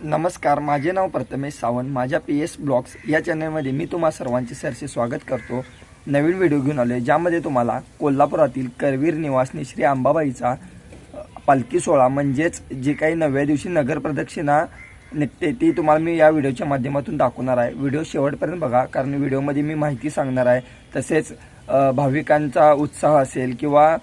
नमस्कार माझे नाव प्रथमेश सावंत. माझ्या पी एस ब्लॉग्स या चॅनलमध्ये मी तुम्हा सर्वांचे सरसे स्वागत करतो. नवीन व्हिडिओ घेऊन आलो आहे ज्यामध्ये तुम्हाला कोल्हापुरातील करवीर निवासनी श्री अंबाबाईचा पालखी सोहळा म्हणजेच जे काही नवव्या दिवशी नगर प्रदक्षिणा निघते ती तुम्हाला मी या व्हिडिओच्या माध्यमातून दाखवणार आहे. व्हिडिओ शेवटपर्यंत बघा कारण व्हिडिओमध्ये मी माहिती सांगणार आहे. तसेच भाविकांचा उत्साह असेल किंवा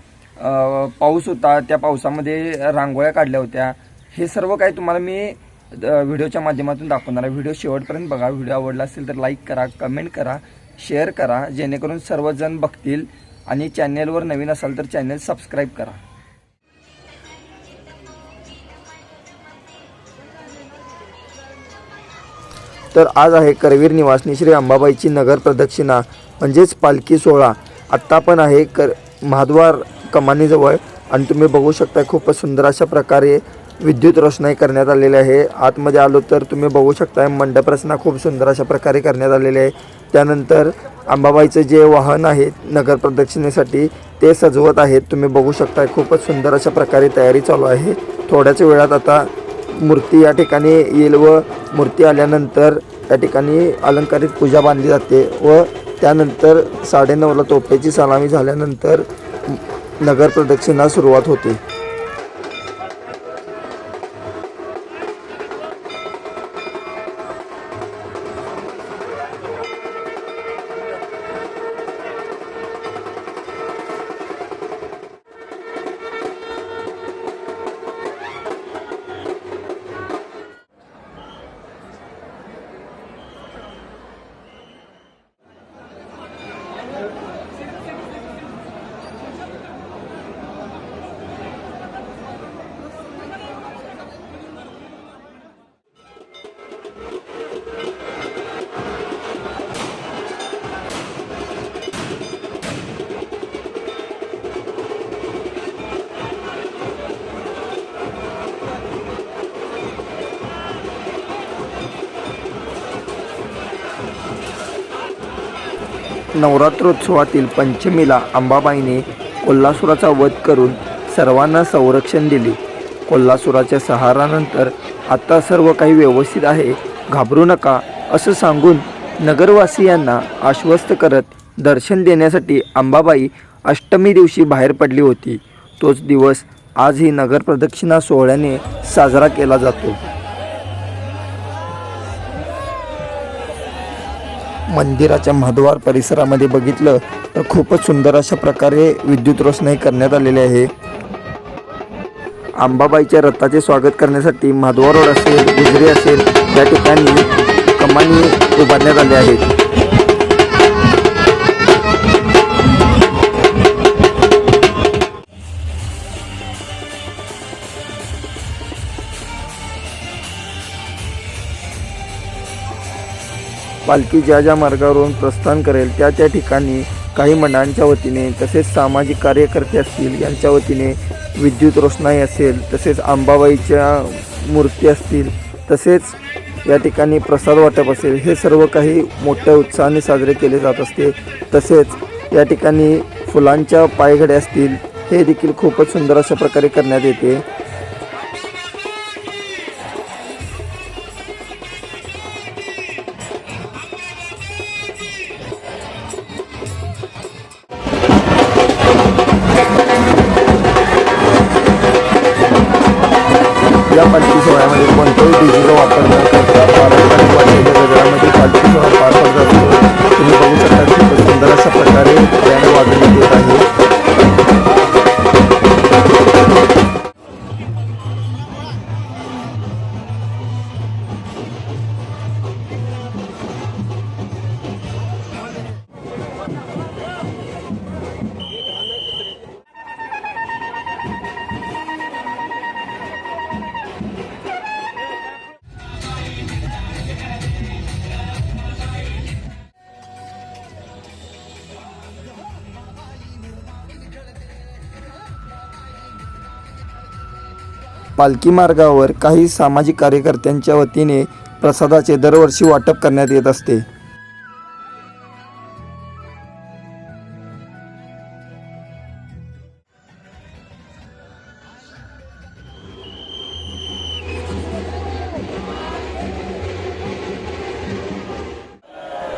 पाऊस होता त्या पावसामध्ये रांगोळ्या काढल्या होत्या हे सर्व काही तुम्हाला मी व्हिडिओच्या माध्यमातून दाखवणार आहे. व्हिडिओ शेवटपर्यंत बघा. व्हिडिओ आवडला असेल तर लाईक करा कमेंट करा शेअर करा. जेणेकरून सर्वजण बघतील आणि चॅनेलवर नवीन असाल तर चॅनेल सबस्क्राईब करा. तर आज आहे करवीर निवासनी श्री अंबाबाईची नगर प्रदक्षिणा म्हणजेच पालखी सोहळा. आत्ता पण आहे कर महाद्वार कमानीजवळ. आणि तुम्ही बघू शकता खूपच सुंदर अशा प्रकारे विद्युत रोषणाई करण्यात आलेली आहे. आतमध्ये आलो तर तुम्ही बघू शकता मंडप रचना खूप सुंदर अशा प्रकारे करण्यात आलेली आहे. त्यानंतर अंबाबाईचं जे वाहन आहे नगर प्रदक्षिणेसाठी ते सजवत आहेत. तुम्ही बघू शकता खूपच सुंदर अशा प्रकारे तयारी चालू आहे. थोड्याच वेळात आता मूर्ती या ठिकाणी येईल व मूर्ती आल्यानंतर या ठिकाणी अलंकारित पूजा बांधली जाते व त्यानंतर साडेनऊला तोफेची सलामी झाल्यानंतर नगर प्रदक्षिणा सुरुवात होते. नवरात्रोत्सवातील पंचमीला अंबाबाईने कोल्हासुराचा वध करून सर्वांना संरक्षण दिले. कोल्हासुराच्या सहारानंतर आता सर्व काही व्यवस्थित आहे. घाबरू नका असं सांगून नगरवासियांना आश्वस्त करत दर्शन देण्यासाठी अंबाबाई अष्टमी दिवशी बाहेर पडली होती. तोच दिवस आजही नगर प्रदक्षिणा सोहळ्याने साजरा केला जातो. मंदिराच्या महाद्वार परिसरामध्ये बघितलं तर खूपच सुंदर अशा प्रकारे विद्युत रोषणाई करण्यात आलेली आहे. आंबाबाईच्या रथाचे स्वागत करण्यासाठी महाद्वार रोड असेल गुजरी असेल या ठिकाणी कमानी उभारण्यात आल्या आहेत. पालखी ज्या ज्या मार्गावरून प्रस्थान करेल त्या त्या ठिकाणी काही मंडळांच्या वतीने तसेच सामाजिक कार्यकर्ते असतील यांच्या वतीने विद्युत रोषणाई असेल तसेच आंबाबाईच्या मूर्ती असतील तसेच या ठिकाणी प्रसाद वाटप असेल हे सर्व काही मोठ्या उत्साहाने साजरे केले जात असते. तसेच या ठिकाणी फुलांच्या पायघड्या असतील हे देखील खूपच सुंदर अशा प्रकारे करण्यात येते. पालखी मार्गावर काही सामाजिक कार्यकर्त्यांच्या वतीने प्रसादाचे दरवर्षी वाटप करण्यात येत असते.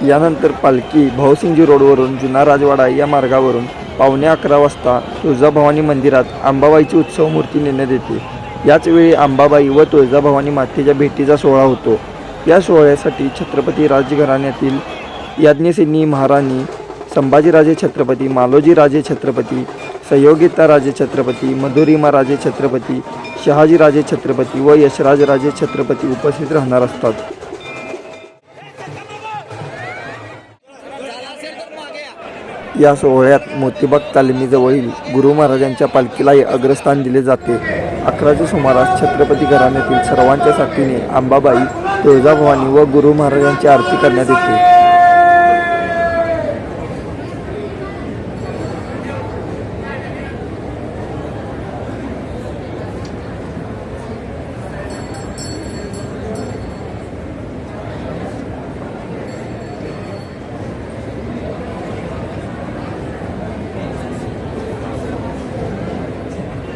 यानंतर पालखी भाऊसिंगजी रोडवरून जुना राजवाडा या मार्गावरून पावणे अकरा वाजता तुळजाभवानी मंदिरात आंबाबाईची उत्सव मूर्ती नेण्यात येते. याचवेळी आंबाबाई अंबाबाई व तुळजाभवानी मातेच्या भेटीचा सोहळा होतो. या सोहळ्यासाठी छत्रपती राजघराण्यातील याज्ञसेनी महाराणी संभाजीराजे छत्रपती मालोजीराजे छत्रपती संयोगिता राजे छत्रपती मधुरिमा राजे छत्रपती शहाजीराजे छत्रपती व यशराज राजे छत्रपती उपस्थित राहणार असतात. या सोहळ्यात मोतीबाग तालमीजवळील गुरु महाराजांच्या पालखीलाही अग्रस्थान दिले जाते. अकराच्या सुमारास छत्रपती घराण्यातील सर्वांच्या साथीने आंबाबाई तुळजाभवानी व गुरु महाराजांची आरती करण्यात येते.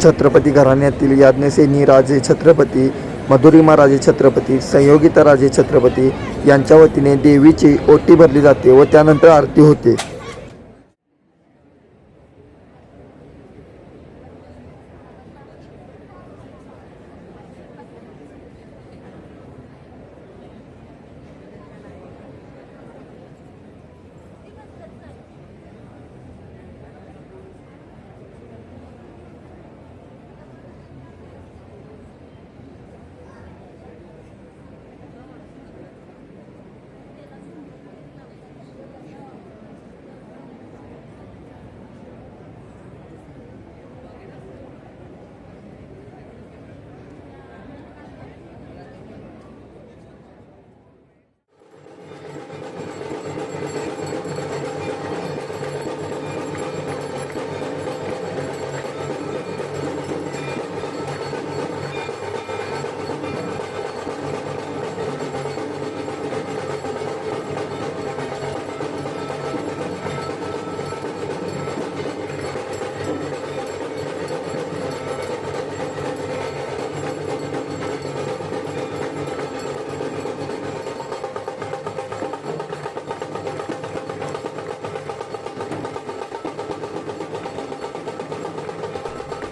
छत्रपती घराण्यातील याज्ञसेनी राजे छत्रपती मधुरिमा राजे छत्रपती संयोगिता राजे छत्रपती यांच्या वतीने देवीची ओटी भरली जाते व त्यानंतर आरती होते.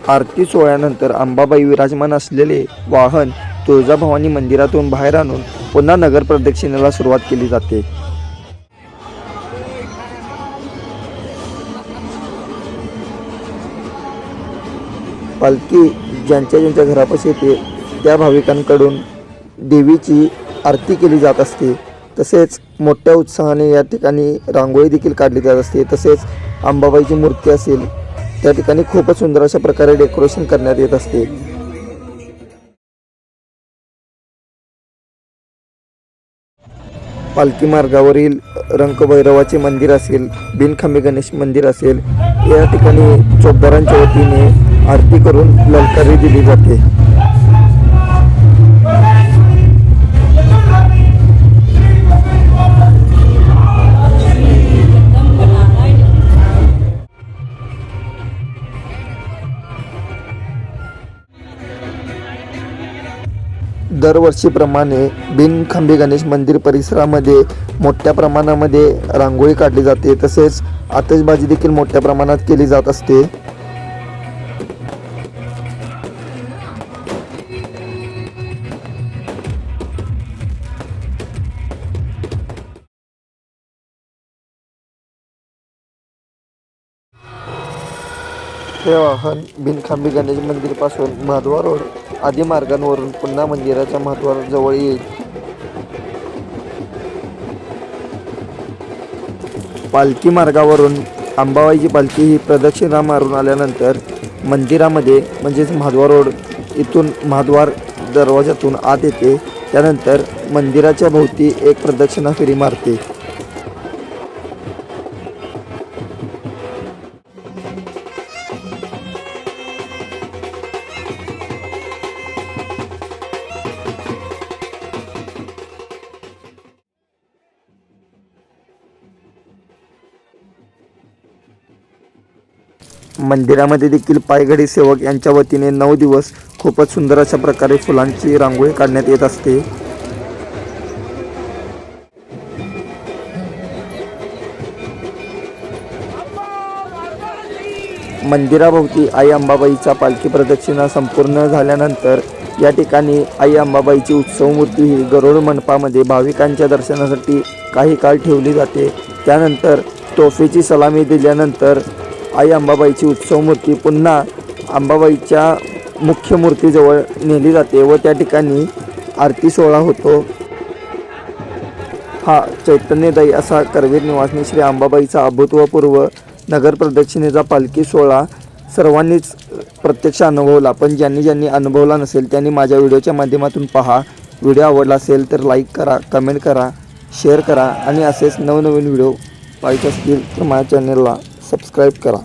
आरती सोहळ्यानंतर अंबाबाई विराजमान असलेले वाहन तुळजाभवानी मंदिरातून बाहेर आणून पुन्हा नगर प्रदक्षिणेला सुरुवात केली जाते. पालखी ज्यांच्या ज्यांच्या घरापाशी येते त्या भाविकांकडून देवीची आरती केली जात असते. तसेच मोठ्या उत्साहाने या ठिकाणी रांगोळी देखील काढली जात असते. तसेच अंबाबाईची मूर्ती असेल त्या ठिकाणी खूपच सुंदर अशा प्रकारे डेकोरेशन करण्यात येत असते. पालखी मार्गावरील रंगभैरवाचे मंदिर असेल बिनखांबे गणेश मंदिर असेल या ठिकाणी चौकदारांच्या वतीने आरती करून ललकारी दिली जाते. दरवर्षीप्रमाणे बिनखांबी गणेश मंदिर परिसरामध्ये मोठ्या प्रमाणामध्ये रांगोळी काढली जाते. तसेच आतषबाजी देखील मोठ्या प्रमाणात केली जात असते. हे वाहन बिनखांबी गणेश मंदिरपासून महाद्वार रोड आदी मार्गांवरून पुन्हा मंदिराच्या महाद्वाराजवळ येईल. पालखी मार्गावरून अंबाबाईची पालखी ही प्रदक्षिणा मारून आल्यानंतर मंदिरामध्ये म्हणजेच महाद्वार रोड इथून महाद्वार दरवाजातून आत येते. त्यानंतर मंदिराच्या भोवती एक प्रदक्षिणा फेरी मारते. मंदिरामध्ये देखील पायघडी सेवक यांच्या वतीने नऊ दिवस खूपच सुंदर अशा प्रकारे फुलांची रांगोळी काढण्यात येत असते. मंदिराभोवती आई अंबाबाईचा पालखी प्रदक्षिणा संपूर्ण झाल्यानंतर या ठिकाणी आई अंबाबाईची उत्सव मूर्ती ही गरुड मंडपामध्ये भाविकांच्या दर्शनासाठी काही काळ ठेवली जाते. त्यानंतर तोफेची सलामी दिल्यानंतर आई अंबाबाईची उत्सव मूर्ती पुन्हा अंबाबाईच्या मुख्य मूर्तीजवळ नेली जाते व त्या ठिकाणी आरती सोहळा होतो. हा चैतन्यदायी असा करवीर निवासनी श्री अंबाबाईचा अभूतपूर्व नगर प्रदक्षिणेचा पालखी सोहळा सर्वांनीच प्रत्यक्ष अनुभवला. पण ज्यांनी ज्यांनी अनुभवला नसेल त्यांनी माझ्या व्हिडिओच्या माध्यमातून पहा. व्हिडिओ आवडला असेल तर लाईक करा कमेंट करा शेअर करा आणि असेच नवनवीन व्हिडिओ पाहिजे असतील तर माझ्या चॅनलला सबस्क्राईब करा.